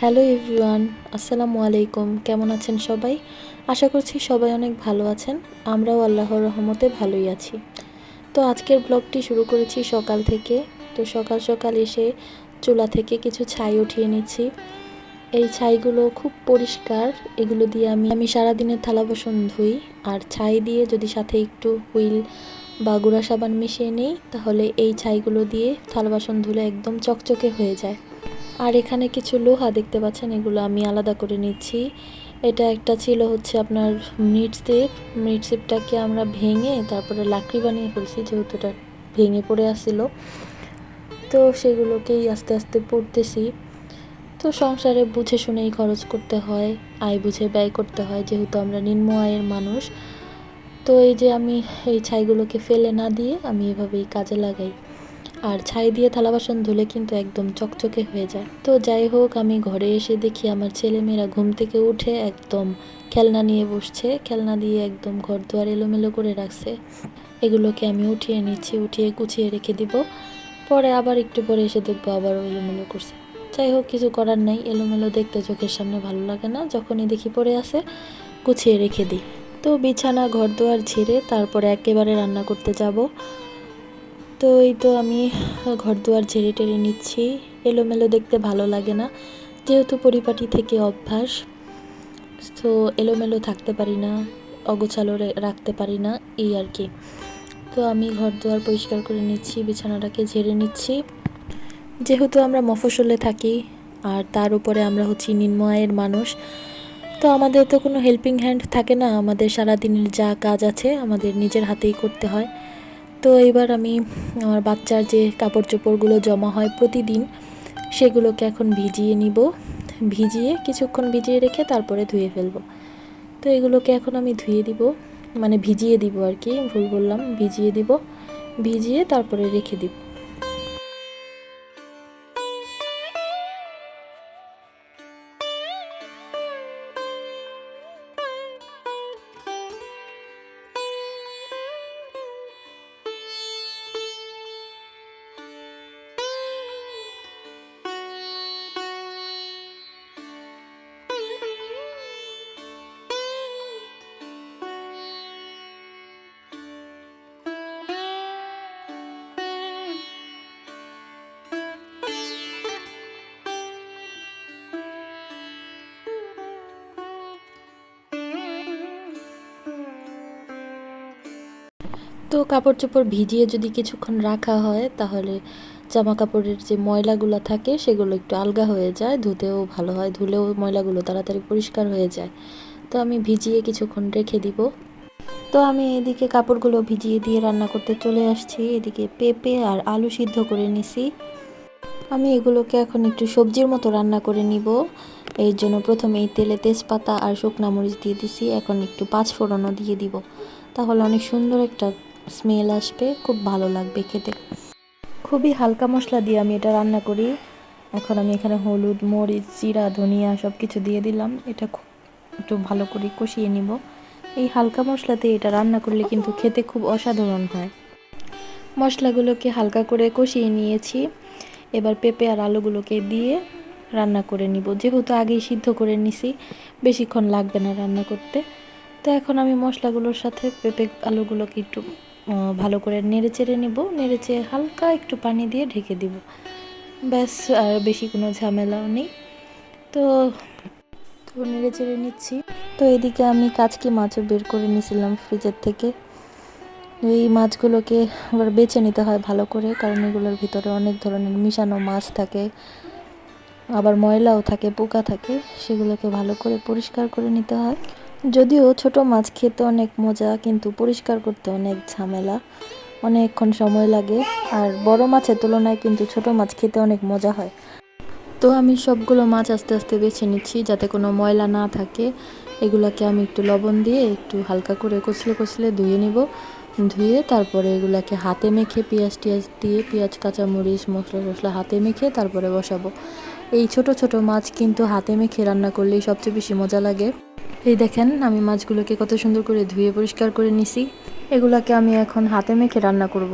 Hello everyone, আসসালামু আলাইকুম। কেমন আছেন সবাই? আশা করছি সবাই অনেক ভালো আছেন। আমরাও আল্লাহর রহমতে ভালোই আছি। তো আজকের ব্লগটি শুরু করেছি সকাল থেকে। তো সকাল সকাল এসে চুলা থেকে কিছু ছাই উঠিয়ে নিচ্ছি। এই ছাইগুলো খুব পরিষ্কার। এগুলো দিয়ে আমি আমি সারাদিনের থালা বাসন ধুই। আর ছাই দিয়ে যদি সাথে একটু হুইল বা গুঁড়া সাবান মিশিয়ে নিই, তাহলে এই ছাইগুলো দিয়ে থালা বাসন ধুলে একদম চকচকে হয়ে যায়। আর এখানে কিছু লোহা দেখতে পাচ্ছেন, এগুলো আমি আলাদা করে নিচ্ছি। এটা একটা ছিল হচ্ছে আপনার মিট সেপ মিট সেপটাকে আমরা ভেঙে তারপরে লাকড়ি বানিয়ে ফেলছি, যেহেতু এটা ভেঙে পড়ে আসছিল। তো সেগুলোকেই আস্তে আস্তে পড়তেছি। তো সংসারে বুঝে শুনেই খরচ করতে হয়, আয় বুঝে ব্যয় করতে হয়, যেহেতু আমরা নিম্ন আয়ের মানুষ। তো এই যে আমি এই ছাইগুলোকে ফেলে না দিয়ে আমি এভাবেই কাজে লাগাই। আর ছাই দিয়ে থালা বাসন ধুলে কিন্তু একদম চকচকে হয়ে যায়। তো যাই হোক, আমি ঘরে এসে দেখি আমার ছেলেমেয়েরা ঘুম থেকে উঠে একদম খেলনা নিয়ে বসছে। খেলনা দিয়ে একদম ঘর দুয়ার এলোমেলো করে রাখছে। এগুলোকে আমি উঠিয়ে নিচ্ছি, উঠিয়ে গুছিয়ে রেখে দিব। পরে আবার একটু পরে এসে দেখব আবারও এলোমেলো করছে। যাই হোক, কিছু করার নাই। এলোমেলো দেখতে চোখের সামনে ভালো লাগে না। যখনই দেখি পড়ে আছে, গুছিয়ে রেখে দিই। তো বিছানা ঘর দুয়ার ঝেড়ে তারপরে একেবারে রান্না করতে যাব। তো এই তো আমি ঘর দুয়ার ঝেড়ে টেড়ে নিচ্ছি। এলোমেলো দেখতে ভালো লাগে না, যেহেতু পরিপাটি থেকে অভ্যাস, তো এলোমেলো থাকতে পারি না, অগোছালো রাখতে পারি না, এই আর কি। তো আমি ঘর দুয়ার পরিষ্কার করে নিচ্ছি, বিছানাটাকে ঝেড়ে নিচ্ছি। যেহেতু আমরা মফসলে থাকি, আর তার উপরে আমরা হচ্ছি নিম্ন আয়ের মানুষ, তো আমাদের তো কোনো হেল্পিং হ্যান্ড থাকে না, আমাদের সারা দিনের যা কাজ আছে আমাদের নিজের হাতেই করতে হয়। তো এবার আমি আমার বাচ্চার যে কাপড় চোপড়গুলো জমা হয় প্রতিদিন, সেগুলোকে এখন ভিজিয়ে নিব। ভিজিয়ে কিছুক্ষণ ভিজিয়ে রেখে তারপরে ধুয়ে ফেলব। তো এগুলোকে এখন আমি ধুয়ে দিব মানে ভিজিয়ে দিব আর কি, ভুল বললাম, ভিজিয়ে দিব। ভিজিয়ে তারপরে রেখে দিব। তো কাপড় চোপড় ভিজিয়ে যদি কিছুক্ষণ রাখা হয়, তাহলে জামা কাপড়ের যে ময়লাগুলো থাকে, সেগুলো একটু আলগা হয়ে যায়, ধুতেও ভালো হয়, ধুলেও ময়লাগুলো তাড়াতাড়ি পরিষ্কার হয়ে যায়। তো আমি ভিজিয়ে কিছুক্ষণ রেখে দিব। তো আমি এদিকে কাপড়গুলো ভিজিয়ে দিয়ে রান্না করতে চলে আসছি। এদিকে পেঁপে আর আলু সিদ্ধ করে নিছি। আমি এগুলোকে এখন একটু সবজির মতো রান্না করে নিব। এর জন্য প্রথমে এই তেলে তেজপাতা আর শুকনা মরিচ দিয়ে দিছি। এখন একটু পাঁচ ফোড়নও দিয়ে দিব। তাহলে অনেক সুন্দর একটা স্মেল আসবে, খুব ভালো লাগবে খেতে। খুবই হালকা মশলা দিয়ে আমি এটা রান্না করি। এখন আমি এখানে হলুদ, মরিচ, জিরা, ধনিয়া সব কিছু দিয়ে দিলাম। এটা খুব একটু ভালো করে কষিয়ে নিব। এই হালকা মশলাতে এটা রান্না করলে কিন্তু খেতে খুব অসাধারণ হয়। মশলাগুলোকে হালকা করে কষিয়ে নিয়েছি। এবার পেঁপে আর আলুগুলোকে দিয়ে রান্না করে নিব। যেহেতু আগেই সিদ্ধ করে নিছি, বেশিক্ষণ লাগবে না রান্না করতে। তো এখন আমি মশলাগুলোর সাথে পেঁপে আলুগুলোকে একটু ভালো করে নেড়ে চেড়ে নিব। নেড়ে চেড়ে হালকা একটু পানি দিয়ে ঢেকে দিব। ব্যাস, আর বেশি কোনো ঝামেলাও নেই। তো তো নেড়ে চেড়ে নিচ্ছি। তো এদিকে আমি কাচকি মাছও বের করে নিয়েছিলাম ফ্রিজের থেকে। এই মাছগুলোকে আবার বেছে নিতে হয় ভালো করে, কারণ এগুলোর ভিতরে অনেক ধরনের মিশানো মাছ থাকে। আবার ময়লাও থাকে, পোকা থাকে। সেগুলোকে ভালো করে পরিষ্কার করে নিতে হয়। যদিও ছোট মাছ খেতে অনেক মজা, কিন্তু পরিষ্কার করতে অনেক ঝামেলা, অনেকক্ষণ সময় লাগে। আর বড় মাছের তুলনায় কিন্তু ছোট মাছ খেতে অনেক মজা হয়। তো আমি সবগুলো মাছ আস্তে আস্তে বেছে নিচ্ছি, যাতে কোনো ময়লা না থাকে। এগুলোকে আমি একটু লবণ দিয়ে একটু হালকা করে কচলে কচলে ধুয়ে নিব। ধুয়ে তারপরে এগুলাকে হাতে মেখে পেঁয়াজ টিয়াজ দিয়ে পেঁয়াজ, কাঁচামরিচ, মশলা টশলা হাতে মেখে তারপরে বসাবো। এই ছোট ছোট মাছ কিন্তু হাতে মেখে রান্না করলেই সবচেয়ে বেশি মজা লাগে। এই দেখেন, আমি মাছগুলোকে কত সুন্দর করে ধুয়ে পরিষ্কার করে নিছি। এগুলাকে আমি এখন হাতে মেখে রান্না করব।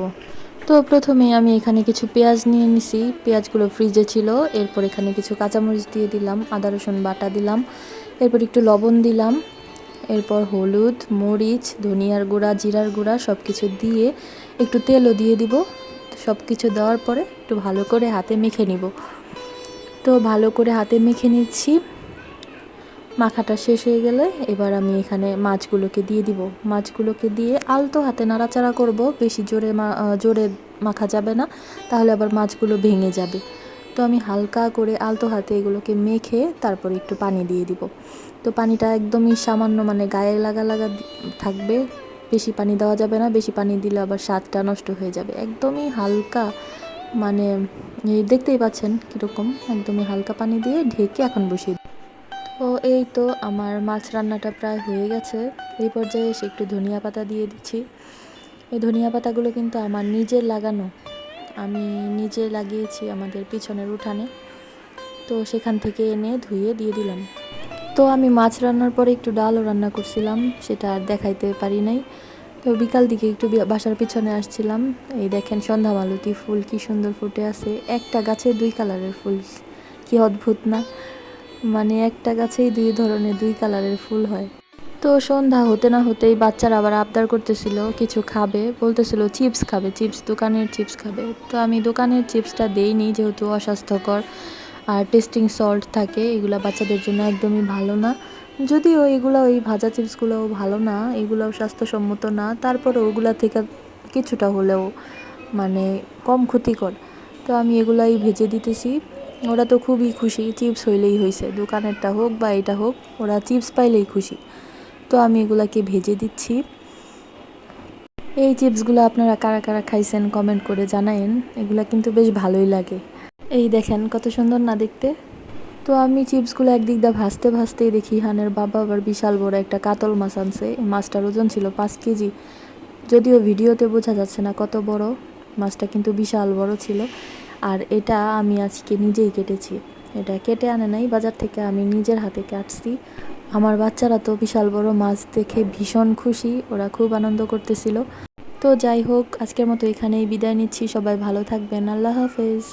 তো প্রথমে আমি এখানে কিছু পেঁয়াজ নিয়ে নিছি। পেঁয়াজগুলো ফ্রিজে ছিল। এরপর এখানে কিছু কাঁচামরিচ দিয়ে দিলাম, আদা, রসুন বাটা দিলাম। এরপর একটু লবণ দিলাম। এরপর হলুদ, মরিচ, ধনিয়ার গুঁড়া, জিরার গুঁড়া সব কিছু দিয়ে একটু তেলও দিয়ে দিব। সব কিছু দেওয়ার পরে একটু ভালো করে হাতে মেখে নিব। তো ভালো করে হাতে মেখে নিচ্ছি। মাখাটা শেষ হয়ে গেলে এবার আমি এখানে মাছগুলোকে দিয়ে দিব। মাছগুলোকে দিয়ে আলতো হাতে নাড়াচাড়া করব, বেশি জোরে জোরে মাখা যাবে না, তাহলে আবার মাছগুলো ভেঙে যাবে। তো আমি হালকা করে আলতো হাতে এগুলোকে মেখে তারপর একটু পানি দিয়ে দিব। তো পানিটা একদমই সামান্য মানে গায়ে লাগা লাগা থাকবে, বেশি পানি দেওয়া যাবে না, বেশি পানি দিলে আবার স্বাদটা নষ্ট হয়ে যাবে। একদমই হালকা মানে দেখতেই পাচ্ছেন কীরকম, একদমই হালকা পানি দিয়ে ঢেকে এখন বসিয়ে এই তো আমার মাছ রান্নাটা প্রায় হয়ে গেছে। এই পর্যায়ে এসে একটু ধনিয়া পাতা দিয়ে দিচ্ছি। এই ধনিয়া পাতাগুলো কিন্তু আমার নিজের লাগানো। আমি নিজে লাগিয়েছি আমাদের পিছনের উঠানে। তো সেখান থেকে এনে ধুয়ে দিয়ে দিলাম। তো আমি মাছ রান্নার পরে একটু ডালও রান্না করছিলাম, সেটা আর দেখাইতে পারি নাই। তো বিকাল দিকে একটু বাসার পিছনে আসছিলাম। এই দেখেন সন্ধ্যা মালতী ফুল কি সুন্দর ফুটে আছে। একটা গাছে দুই কালারের ফুল, কি অদ্ভুত না? মানে একটা গাছেই দুই ধরনের, দুই কালারের ফুল হয়। তো সন্ধ্যা হতে না হতেই বাচ্চারা আবার আবদার করতেছিল, কিছু খাবে। বলতেছিল, চিপস খাবে, চিপস, দোকানের চিপস খাবে। তো আমি দোকানের চিপসটা দেইনি, যেহেতু অস্বাস্থ্যকর আর টেস্টিং সল্ট থাকে, এগুলো বাচ্চাদের জন্য একদমই ভালো না। যদিও এগুলো ওই ভাজা চিপসগুলোও ভালো না, এগুলোও স্বাস্থ্যসম্মত না, তারপরে ওগুলা থেকে কিছুটা হলেও মানে কম ক্ষতিকর। তো আমি এগুলাই ভেজে দিতেছি। ওরা তো খুবই খুশি চিপস হইলেই হয়েছে দোকানেরটা হোক বা এটা হোক, ওরা চিপস পাইলেই খুশি। তো আমি এগুলাকে ভেজে দিচ্ছি। এই চিপসগুলো আপনারা কারা কারা খাইছেন কমেন্ট করে জানায়েন, এগুলা কিন্তু বেশ ভালোই লাগে। এই দেখেন কত সুন্দর না দেখতে। তো আমি চিপসগুলো একদিক দিয়ে ভাসতে ভাসতেই দেখি, হানের বাবা আবার বিশাল বড় একটা কাতল মাছ আনছে। মাছটার ওজন ছিল পাঁচ কেজি। যদিও ভিডিওতে বোঝা যাচ্ছে না কত বড়, মাছটা কিন্তু বিশাল বড় ছিল। আর এটা আমি আজকে নিজেই কেটেছি। এটা কেটে আনে নাই, বাজার থেকে আমি নিজের হাতে কাটছি। আমার বাচ্চারা তো বিশাল বড় মাছ দেখে ভীষণ খুশি, ওরা খুব আনন্দ করতেছিল। তো যাই হোক, আজকের মতো এখানেই বিদায় নিচ্ছি, সবাই ভালো থাকবেন, আল্লাহ হাফেজ।